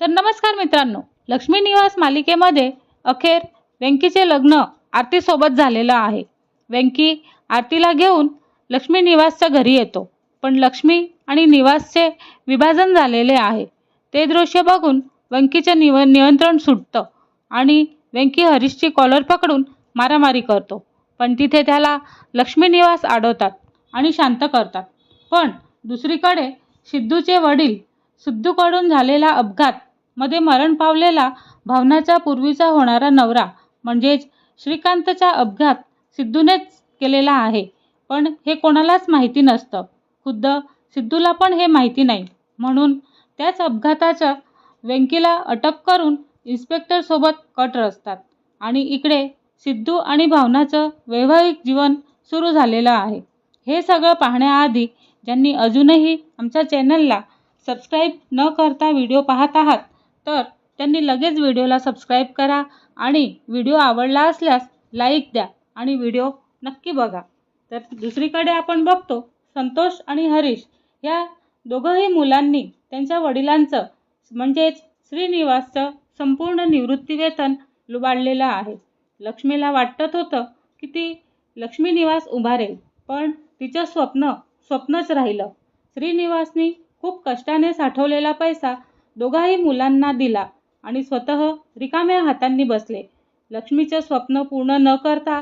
तर नमस्कार मित्रांनो लक्ष्मी निवास मालिकेमध्ये अखेर व्यंकीचे लग्न आरतीसोबत झालेलं आहे. व्यंकी आरतीला घेऊन लक्ष्मी निवासच्या घरी येतो. पण लक्ष्मी आणि निवासचे विभाजन झालेले आहे. ते दृश्य बघून व्यंकीचे निव नियंत्रण सुटतं आणि व्यंकी हरीशची कॉलर पकडून मारामारी करतो. पण तिथे त्याला लक्ष्मी निवास अडवतात आणि शांत करतात. पण दुसरीकडे सिद्धूचे वडील सिद्धूकडून झालेला अपघात मध्ये मरण पावलेला भावनाचा पूर्वीचा होणारा नवरा म्हणजेच श्रीकांतचा अपघात सिद्धूनेच केलेला आहे. पण हे कोणालाच माहिती नसतं. खुद्द सिद्धूला पण हे माहिती नाही. म्हणून त्याच अपघाताचं वेंकीला अटक करून इन्स्पेक्टरसोबत कट रचतात. आणि इकडे सिद्धू आणि भावनाचं वैवाहिक जीवन सुरू झालेलं आहे. हे सगळं पाहण्याआधी ज्यांनी अजूनही आमच्या चॅनलला सबस्क्राईब न करता व्हिडिओ पाहत आहात तर त्यांनी लगेच व्हिडिओला सबस्क्राईब करा आणि व्हिडिओ आवडला असल्यास लाईक द्या आणि व्हिडिओ नक्की बघा. तर दुसरीकडे आपण बघतो संतोष आणि हरीश. या दोघंही मुलांनी त्यांच्या वडिलांचं म्हणजेच श्रीनिवासचं संपूर्ण निवृत्तीवेतन लुबाडलेलं आहे. लक्ष्मीला वाटत होतं की ती लक्ष्मीनिवास उभारेल पण तिचं स्वप्न स्वप्नच राहिलं. श्रीनिवासनी खूप कष्टाने साठवलेला पैसा दोघाही मुलांना दिला आणि स्वतः रिकाम्या हातांनी बसले. लक्ष्मीचं स्वप्न पूर्ण न करता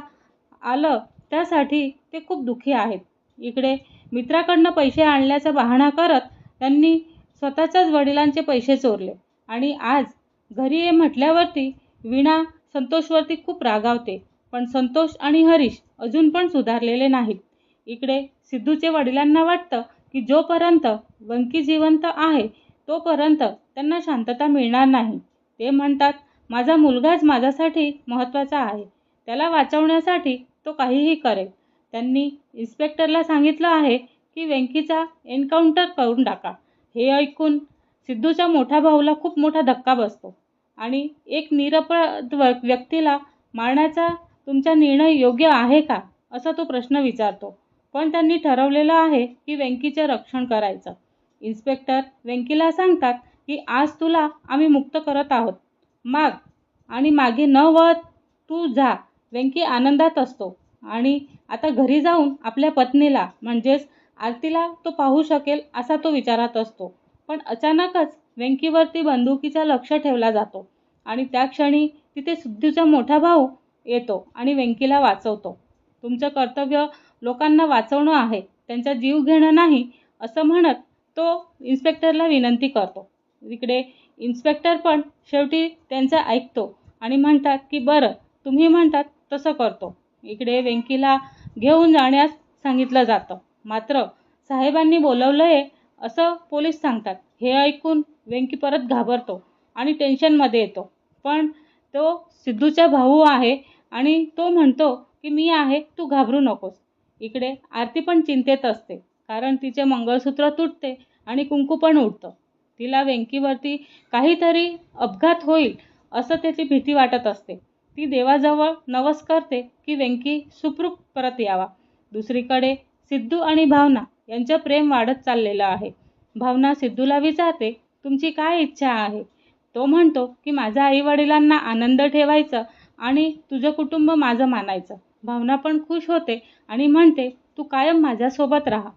आलं त्यासाठी ते खूप दुःखी आहेत. इकडे मित्राकडनं पैसे आणल्याचा बहाणा करत त्यांनी स्वतःच्याच वडिलांचे पैसे चोरले. आणि आज घरी ये म्हटल्यावरती वीणा संतोषवरती खूप रागावते. पण संतोष आणि हरीश अजून पण सुधारलेले नाहीत. इकडे सिद्धूचे वडिलांना वाटतं की जोपर्यंत वंकी जिवंत आहे तोपर्यंत त्यांना शांतता मिळणार नाही. ते म्हणतात माझा मुलगाच माझ्यासाठी महत्त्वाचा आहे. त्याला वाचवण्यासाठी तो काहीही करेल. त्यांनी इन्स्पेक्टरला सांगितलं आहे की वेंकीचा एन्काउंटर करून टाका. हे ऐकून सिद्धूच्या मोठ्या भाऊला खूप मोठा धक्का बसतो आणि एक निरपराध व्यक्तीला मारण्याचा तुमचा निर्णय योग्य आहे का? असा तो प्रश्न विचारतो. पण त्यांनी ठरवलेलं आहे की वेंकीचं रक्षण करायचं. इन्स्पेक्टर वेंकीला सांगतात की आज तुला आम्ही मुक्त करत आहोत. माग आणि मागे न वळत तू जा. वेंकी आनंदात असतो. आणि आता घरी जाऊन आपल्या पत्नीला म्हणजेच आरतीला तो पाहू शकेल असा तो विचारात असतो. पण अचानकच वेंकीवरती बंदुकीचा लक्ष ठेवला जातो आणि त्या क्षणी तिथे सिद्धूचा मोठा भाऊ येतो आणि वेंकीला वाचवतो. तुमचं कर्तव्य लोकांना वाचवणं आहे. त्यांचा जीव घेणं नाही असं म्हणत तो इन्स्पेक्टरला विनंती करतो. इकडे इन्स्पेक्टर पण शेवटी त्यांचं ऐकतो आणि म्हणतात की बरं तुम्ही म्हणतात तसं करतो. इकडे वेंकीला घेऊन जाण्यास सांगितलं जातं. मात्र साहेबांनी बोलवलं आहे असं पोलीस सांगतात. हे ऐकून वेंकी परत घाबरतो आणि टेन्शनमध्ये येतो. पण तो सिद्धूचा भाऊ आहे आणि तो म्हणतो की मी आहे तू घाबरू नकोस. इकडे आरती पण चिंतेत असते. कारण तिचे मंगळसूत्र तुटते आणि कुंकू पण उडतं. तिला वेंकीवरती काहीतरी अपघात होईल असं त्याची भीती वाटत असते. ती देवाजवळ नवस करते की वेंकी सुखरूप परत यावा. दुसरीकडे सिद्धू आणि भावना यांचं प्रेम वाढत चाललेलं आहे. भावना सिद्धूला विचारते तुमची काय इच्छा आहे? तो म्हणतो की माझ्या आईवडिलांना आनंद ठेवायचं आणि तुझं कुटुंब माझं मानायचं. भावना पण खुश होते आणि म्हणते तू कायम माझ्यासोबत राहा.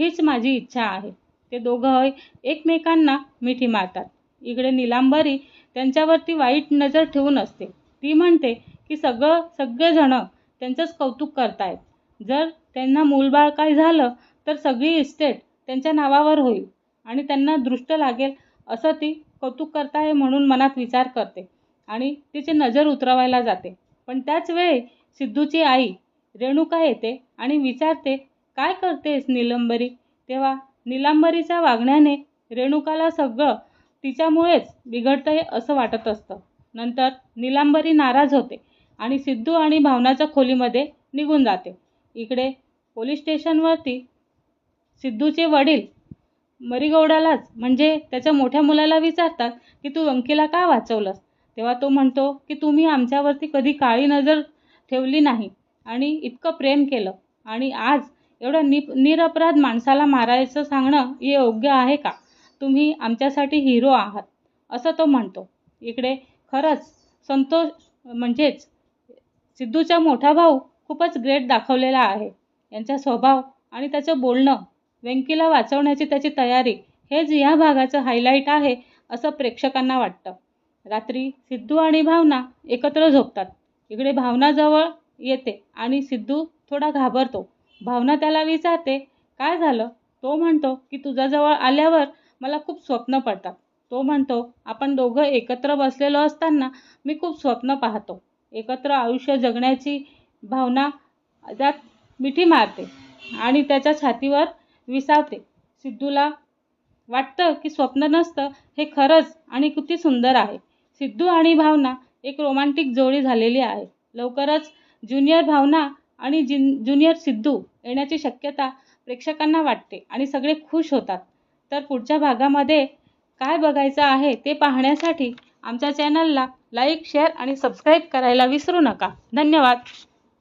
हीच माझी इच्छा आहे. ते दोघं एकमेकांना मिठी मारतात. इकडे निलांबरी त्यांच्यावरती वाईट नजर ठेवून असते. ती म्हणते की सगळं सगळेजणं त्यांचंच कौतुक करतायत. जर त्यांना मूलबाळ काय झालं तर सगळी इस्टेट त्यांच्या नावावर होईल आणि त्यांना दृष्ट लागेल असं ती कौतुक करताय म्हणून मनात विचार करते आणि तिची नजर उतरवायला जाते. पण त्याच वेळी सिद्धूची आई रेणुका येते आणि विचारते काय करतेस निलंबरी? तेव्हा निलांबरीच्या वागण्याने रेणुकाला सगळं तिच्यामुळेच बिघडतं आहे असं वाटत असतं. नंतर निलांबरी नाराज होते आणि सिद्धू आणि भावनाच्या खोलीमध्ये निघून जाते. इकडे पोलीस स्टेशनवरती सिद्धूचे वडील मरीगौडालाच म्हणजे त्याच्या मोठ्या मुलाला विचारतात की तू अंकीला का वाचवलंस? तेव्हा तो म्हणतो की तुम्ही आमच्यावरती कधी काळी नजर ठेवली नाही आणि इतकं प्रेम केलं. आणि आज एवढं नि निरपराध माणसाला मारायचं सांगणं हे योग्य आहे का? तुम्ही आमच्यासाठी हिरो आहात असं तो म्हणतो. इकडे खरंच संतोष म्हणजेच सिद्धूचा मोठा भाऊ खूपच ग्रेट दाखवलेला आहे. यांचा स्वभाव आणि त्याचं बोलणं व्यंकीला वाचवण्याची त्याची तयारी हेच या भागाचं हायलाईट आहे असं प्रेक्षकांना वाटतं. रात्री सिद्धू आणि भावना एकत्र झोपतात. इकडे भावना जवळ येते आणि सिद्धू थोडा घाबरतो. भावना त्याला विचारते काय झालं? तो म्हणतो की तुझ्याजवळ आल्यावर मला खूप स्वप्न पडतात. तो म्हणतो आपण दोघं एकत्र बसलेलो असताना मी खूप स्वप्न पाहतो. एकत्र आयुष्य जगण्याची भावना त्यात मिठी मारते आणि त्याच्या छातीवर विसावते. सिद्धूला वाटतं की स्वप्न नसतं हे खरंच आणि किती सुंदर आहे. सिद्धू आणि भावना एक रोमांटिक जोडी झालेली आहे. लवकरच ज्युनियर भावना आणि जिन ज्युनियर सिद्धू येण्याची शक्यता प्रेक्षकांना वाटते आणि सगळे खुश होतात. तर पुढच्या भागामध्ये काय बघायचं आहे ते पाहण्यासाठी आमच्या चॅनलला लाईक शेअर आणि सबस्क्राईब करायला विसरू नका. धन्यवाद.